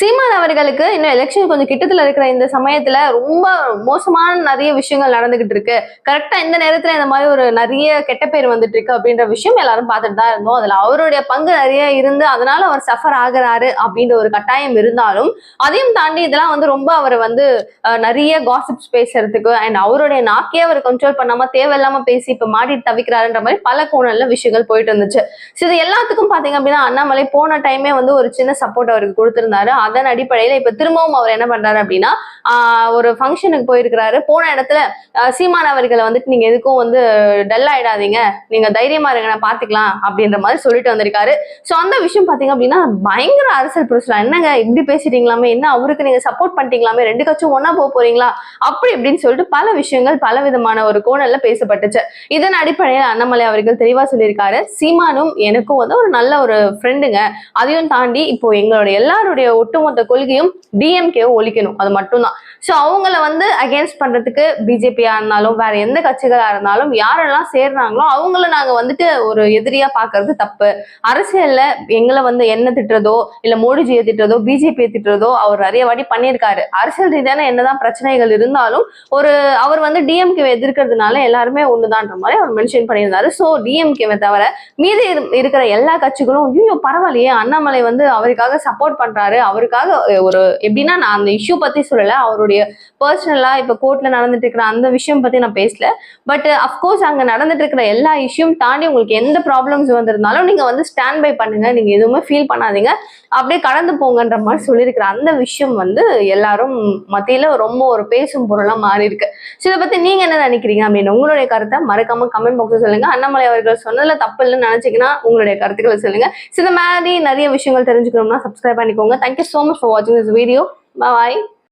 சீமான் அவர்களுக்கு இன்னும் எலெக்ஷன் கொஞ்சம் கிட்டத்துல இருக்கிற இந்த சமயத்துல ரொம்ப மோசமான நிறைய விஷயங்கள் நடந்துகிட்டு இருக்கு. கரெக்டா இந்த நேரத்துல இந்த மாதிரி ஒரு நிறைய கெட்ட பேர் வந்துட்டு இருக்கு அப்படின்ற விஷயம் எல்லாரும் பார்த்துட்டு தான் இருந்தோம். அதுல அவருடைய பங்கு நிறைய இருந்து அதனால அவர் சஃபர் ஆகுறாரு அப்படின்ற ஒரு கட்டாயம் இருந்தாலும் அதையும் தாண்டி இதெல்லாம் வந்து ரொம்ப அவர் வந்து நிறைய காசிப்ஸ் பேசுறதுக்கு அண்ட் அவருடைய நாக்கே அவர் கண்ட்ரோல் பண்ணாம தேவையில்லாம பேசி இப்ப மாட்டிட்டு தவிக்கிறாருன்ற மாதிரி பல கோணல்ல விஷயங்கள் போயிட்டு இருந்துச்சு. ஸோ இது எல்லாத்துக்கும் பாத்தீங்க அப்படின்னா அண்ணாமலை போன டைமே வந்து ஒரு சின்ன சப்போர்ட் அவருக்கு கொடுத்திருந்தாரு. அதன் அடிப்படையில இப்ப திரும்பவும் அவர் என்ன பண்றாரு அப்படின்னா ஒரு ஃபங்க்ஷனுக்கு போயிருக்கிறாரு. போன இடத்துல சீமான் அவர்களை வந்துட்டு நீங்க எதுக்கும் வந்து டல் ஆயிடாதீங்க. நீங்க தைரியமா இருங்க நான் பாத்துக்கலாம் அப்படின்ற மாதிரி சொல்லிட்டு வந்திருக்காரு. ஸோ அந்த விஷயம் பாத்தீங்க அப்படின்னா பயங்கர அரசியல் புருஷலாம் என்னங்க இப்படி பேசிட்டீங்களாமே என்ன அவருக்கு நீங்க சப்போர்ட் பண்ணிட்டீங்களாமே ரெண்டு கட்சியும் ஒன்னா போக போறீங்களா? அப்படி இப்படின்னு சொல்லிட்டு பல விஷயங்கள் பல விதமான ஒரு கோணல்ல பேசப்பட்டுச்சு. இதன் அடிப்படையில் அண்ணாமலை அவர்கள் தெளிவா சொல்லியிருக்காரு. சீமானும் எனக்கும் வந்து ஒரு நல்ல ஒரு ஃப்ரெண்டுங்க அதையும் தாண்டி இப்போ எங்களுடைய எல்லாருடைய ஒட்டுமொத்த கொள்கையும் டிஎம்கே ஒழிக்கணும். அது மட்டும்தான். ஸோ அவங்கள வந்து அகேன்ஸ்ட் பண்றதுக்கு பிஜேபியா இருந்தாலும் வேற எந்த கட்சிகளா இருந்தாலும் யாரெல்லாம் சேர்றாங்களோ அவங்கள நாங்க வந்துட்டு ஒரு எதிரியா பாக்குறது தப்பு. அரசியல்ல எங்களை வந்து என்ன திட்டுறதோ இல்ல மோடிஜியை திட்டுறதோ பிஜேபியை திட்டுறதோ அவர் நிறைய வாட்டி பண்ணியிருக்காரு. அரசியல் ரீதியான என்னதான் பிரச்சனைகள் இருந்தாலும் ஒரு அவர் வந்து டிஎம்கேவை எதிர்க்கிறதுனால எல்லாருமே ஒண்ணுதான்ற மாதிரி அவர் மென்ஷன் பண்ணியிருந்தாரு. ஸோ டிஎம்கேவை தவிர மீதி இரு- இருக்கிற எல்லா கட்சிகளும் ஐயோ பரவாயில்லையே அண்ணாமலை வந்து அவருக்காக சப்போர்ட் பண்றாரு. அவருக்காக ஒரு எப்படின்னா நான் அந்த இஷ்யூ பத்தி சொல்லல. அவருடைய பர்சனலா இப்ப கோர்ட்ல நடந்துட்டு இருக்கிற அந்த விஷயம் பத்தி நான் பேசல. பட் அஃப்கோர்ஸ் அங்க நடந்துட்டு இருக்கிற எல்லா இஷ்யூம் தாண்டி உங்களுக்கு எந்த ப்ராப்ளம்ஸ் வந்திருந்தாலும் நீங்க வந்து ஸ்டாண்ட் பை பண்ணுங்க. நீங்க எதுவுமே ஃபீல் பண்ணாதீங்க. அப்படியே கடந்து போங்கன்ற மாதிரி சொல்லியிருக்கிற அந்த விஷயம் வந்து எல்லாரும் மத்தியில ரொம்ப ஒரு பேசும் பொருளா மாறி இருக்கு ஸோ இதை பத்தி நீங்க என்ன நினைக்கிறீங்க அப்படின்னு உங்களுடைய கருத்தை மறக்காம கமெண்ட் பாக்ஸில் சொல்லுங்க. அண்ணாமலை அவர்கள் சொன்னதுல தப்பு இல்லைன்னு நினைச்சீங்கன்னா உங்களுடைய கருத்துக்களை சொல்லுங்க. ஸோ இந்த மாதிரி நிறைய விஷயங்கள் தெரிஞ்சுக்கணும்னா சப்ஸ்கிரைப் பண்ணிக்கோங்க. Thank you so much for வாட்சிங் திஸ் வீடியோ பாய்